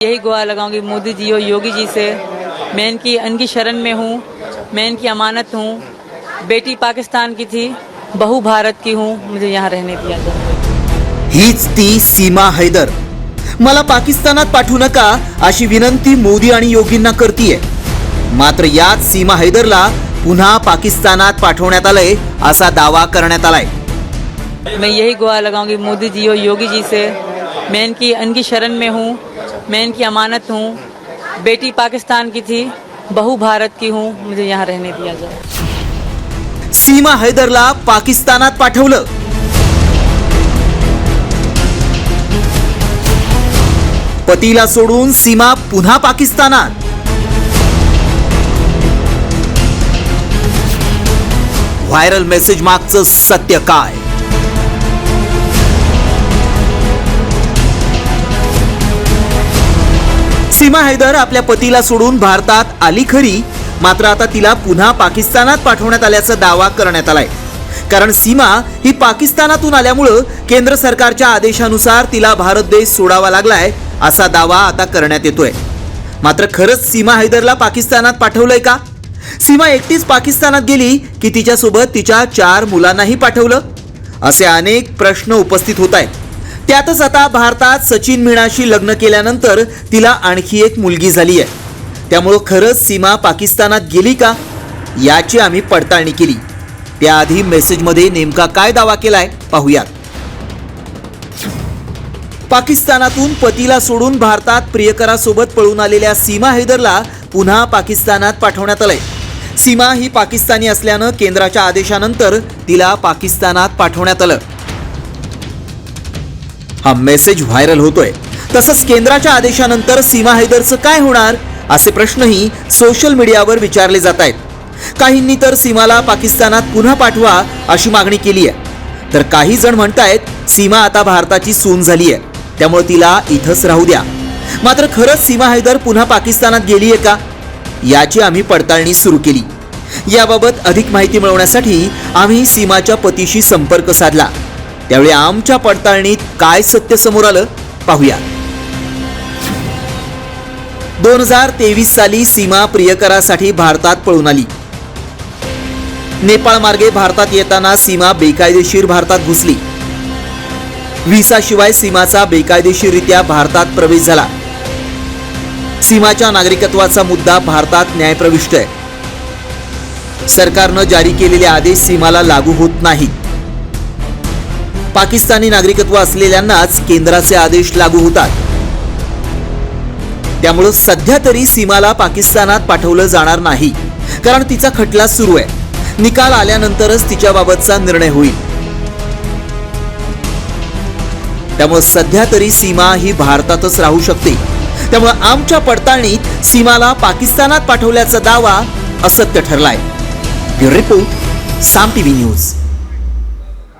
यही गुआ लगाऊंगी मोदी जी और योगी जी से। मैं इनकी इनकी शरण में हूँ मैं इनकी अमानत हूँ। बेटी पाकिस्तान की थी बहू भारत की हूँ मुझे यहाँ रहने दिया हीच ती सीमा हैदर। मला पाकिस्तानात पाठवू नका अशी विनंती मोदी आणि योगींना करतीये। मात्र याच सीमा हैदरला पुन्हा पाकिस्तानात पाठवण्यात आलंय असा दावा करण्यात आलाय। मैं यही गुआ लगाऊंगी मोदी जी और योगी जी से। मैं इनकी इनकी शरण में हूँ मैं इनकी अमानत हूँ। बेटी पाकिस्तान की थी बहु भारत की हूँ। मुझे यहाँ रहने दिया जाए। सीमा हैदरला पाकिस्तानात पाठवलं। पतीला सोडून सीमा पुन्हा पाकिस्तानात। व्हायरल मेसेज मागचं सत्य काय? सीमा हैदर आपल्या पतीला सोडून भारतात आली खरी. मात्र आता तिला पुन्हा पाकिस्तानात पाठवण्यात आल्याचा दावा करण्यात आलाय. कारण सीमा ही पाकिस्तानातून आल्यामुळं केंद्र सरकारच्या आदेशानुसार तिला भारत देश सोडावा लागलाय असा दावा आता करण्यात येतोय. मात्र खरंच सीमा हैदरला पाकिस्तानात पाठवलंय का? सीमा एकटीच पाकिस्तानात गेली की तिच्यासोबत तिच्या चार मुलांनाही पाठवलं? असे अनेक प्रश्न उपस्थित होत आहेत. त्यातच आता भारतात सचिन मीणाशी लग्न केल्यानंतर तिला आणखी एक मुलगी झाली आहे. त्यामुळं खरंच सीमा पाकिस्तानात गेली का? याची आम्ही पडताळणी केली. त्याआधी मेसेजमध्ये नेमका काय दावा केलाय पाहूयात. पाकिस्तानातून पतीला सोडून भारतात प्रियकरासोबत पळून आलेल्या सीमा हैदरला पुन्हा पाकिस्तानात पाठवण्यात आलंय. सीमा ही पाकिस्तानी असल्यानं केंद्राच्या आदेशानंतर तिला पाकिस्तानात पाठवण्यात आलं. हा मेसेज व्हायरल होतोय. तसंच केंद्राच्या आदेशानंतर सीमा हैदरचं काय होणार असे प्रश्नही सोशल मीडियावर विचारले जात आहेत. काहींनी तर सीमाला पाकिस्तानात पुन्हा पाठवा अशी मागणी केली आहे. तर काही जण म्हणतायत सीमा आता भारताची सून झाली आहे त्यामुळे तिला इथंच राहू द्या. मात्र खरंच सीमा हैदर पुन्हा पाकिस्तानात गेली आहे का? याची आम्ही पडताळणी सुरू केली. याबाबत अधिक माहिती मिळवण्यासाठी आम्ही सीमाच्या पतीशी संपर्क साधला. त्यावेळी आमच्या पडताळणीत काय सत्य समोर आलं पाहूया दोन हजार तेवीस साली सीमा प्रियकरासाठी भारतात पळून आली. नेपाळ मार्गे भारतात येताना सीमा बेकायदेशीर भारतात घुसली. व्हिसाशिवाय सीमाचा बेकायदेशीररित्या भारतात प्रवेश झाला. सीमाच्या नागरिकत्वाचा मुद्दा भारतात न्यायप्रविष्ट आहे. सरकारनं जारी केलेले आदेश सीमाला लागू होत नाहीत. पाकिस्तानी नागरिकत्व असलेल्यांनाच केंद्राचे आदेश लागू होतात. त्यामुळं सध्या तरी सीमाला पाकिस्तानात पाठवलं जाणार नाही कारण तिचा खटला सुरू आहे. निकाल आल्यानंतरच तिच्याबाबतचा निर्णय होईल. त्यामुळे सध्या तरी सीमा ही भारतातच राहू शकते. त्यामुळे आमच्या पडताळणीत सीमाला पाकिस्तानात पाठवल्याचा दावा असत्य ठरलाय. Bureau report Saam TV news.